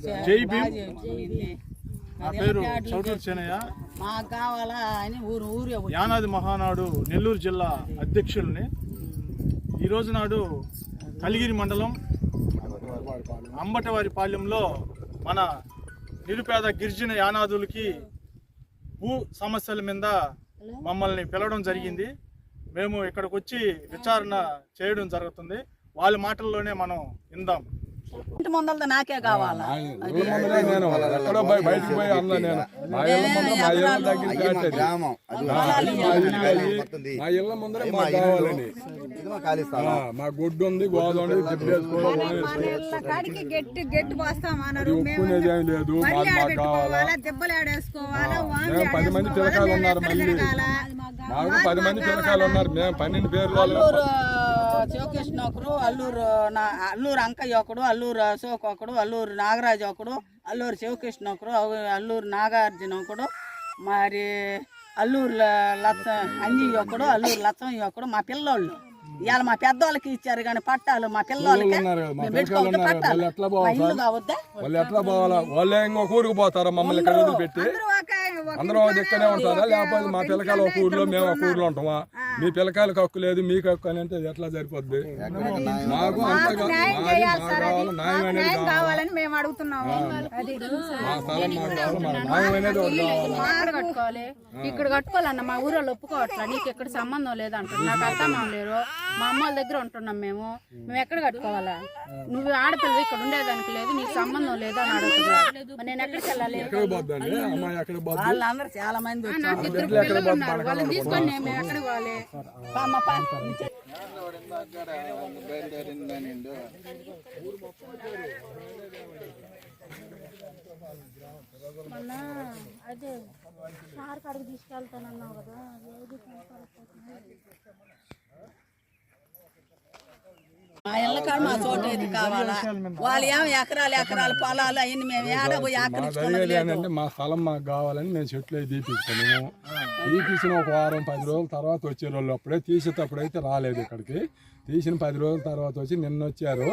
జై భీమ్. నా పేరు చౌటూరు చేనయ్య. మాకు కావాలా అని ఊరు ఊరే వచ్చి. యానాది మహానాడు నెల్లూరు జిల్లా అధ్యక్షుల్ని. ఈరోజు నాడు కలిగిరి మండలం అంబటవారి పాలెంలో మన నిరుపేద గిరిజన యానాదులకి భూ సమస్యల మీద మమ్మల్ని పిలవడం జరిగింది. మేము ఇక్కడికి వచ్చి విచారణ చేయడం జరుగుతుంది. వాళ్ళ మాటల్లోనే మనం విందాం. ఇంటి ముందలతో నాకే కావాలా? ఇళ్ళ ముందరే నేను ఎక్కడో పోయి బయటికి పోయి అన్నా నేను. మా గుడ్డు ఉంది గోద ఉంది దిబ్బ వేసుకోవడం వాన వేసుకోవడం. కాడికి గెట్టి గెట్టి పోస్తామన్నారు అది ఒప్పుకునేది ఏం లేదు దెబ్బలు ఆడేసుకోవాలా పది మంది పిల్లకాయలు ఉన్నారు మళ్ళీ. మాకు పది మంది పిల్లకాయలు ఉన్నారు మేము పన్నెండు పేర్లు శివకృష్ణ ఒకరు అల్లూరు నా- అల్లూరు అంకయ్య ఒకడు అల్లూరు అశోక్ ఒకడు అల్లూరు నాగరాజు ఒకడు అల్లూరు శివకృష్ణ ఒకడు అల్లూరు నాగార్జున ఒకడు మరి అల్లూరు ల- లచ్చ అంజీ ఒకడు అల్లూరు లచ్చయ్య ఒకడు మా పిల్లోళ్ళు. ఇవాళ మా పెద్దోళ్ళకి ఇచ్చారు కానీ పట్టాలు మా కదా, పట్టాలు. వాళ్ళు ఎట్లా మా పోవాలి ఇల్లు సార్? కావద్దా? వాళ్ళు ఎట్లా పోవాలా? వాళ్ళే ఇంకొక ఊరికి పోతారా? మమ్మల్ని ఇక్కడ అందరూ దిక్కనే ఉంటారా? లేకపోతే మా పిల్లకాయలు ఒక ఊర్లో మేము ఒక ఊర్లో ఉంటామా? మీ పిల్లకాయలకు హక్కు లేదు మీకు హక్కు అని అంటే ఎట్లా సరిపోద్ది? మాకు అంతగా న్యాయం అనేది కావాలని మేము అడుగుతున్నాము. అది మా స్థలం మాకు కావాలి. మా న్యాయం అనేది ఒకటి కావాలి ఇక్కడ కట్టుకోవాలి. ఇక్కడ కట్టుకోవాలన్న మా ఊరోళ్ళు ఒప్పుకోవట్లా? నీకు ఎక్కడ సంబంధం లేదంటారు నాకు అర్థం లేరు. మా అమ్మ వాళ్ళ దగ్గర ఉంటున్నాం మేము. మేము ఎక్కడ కట్టుకోవాలా? నువ్వు ఆడపిల్ల ఇక్కడ ఉండేదానికి లేదు నీకు సంబంధం లేదు అని అడుగుతున్నారు మరి నేను ఎక్కడికి వెళ్ళాలి? ఎక్కడ ఎక్కడ వాళ్ళందరూ చాలా మంది వాళ్ళని తీసుకొని నేను మేము ఎక్కడికి పోవాలి? మొన్న అదే సార్ కాడికి తీసుకెళ్తానన్నావు కదా ఏది మా ఇళ్ళ కాడ మా చోటు అయితే కావాలా? వాళ్ళు ఏమో ఎకరాలు ఎకరాలు పొలాలు అవన్నీ మేము ఏడ పోయి మా స్థలం మాకు కావాలని మేము చెట్లు అవి తీపించుకున్నాము తీసిన ఒక వారం పది రోజుల తర్వాత వచ్చే రోజులు అప్పుడే. తీసేటప్పుడు అయితే రాలేదు ఇక్కడికి. తీసిన పది రోజుల తర్వాత వచ్చి నిన్న వచ్చారు.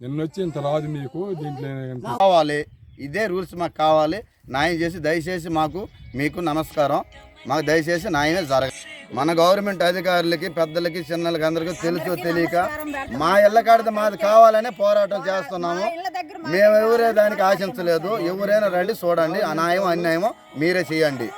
నిన్న వచ్చి ఇంత రాదు మీకు దీంట్లో కావాలి. ఇదే రూల్స్ మాకు కావాలి. న్యాయం చేసి దయచేసి మాకు మీకు నమస్కారం. మాకు దయచేసి న్యాయమే జరగ మన గవర్నమెంట్ అధికారులకి పెద్దలకి చిన్నలకి అందరికీ తెలుసు తెలియక మా ఇళ్ళ కాడితే మాది కావాలనే పోరాటం చేస్తున్నాము. మేము ఎవరే దానికి ఆశించలేదు. ఎవరైనా రండి చూడండి. అన్యాయం అన్యాయమో మీరే చేయండి.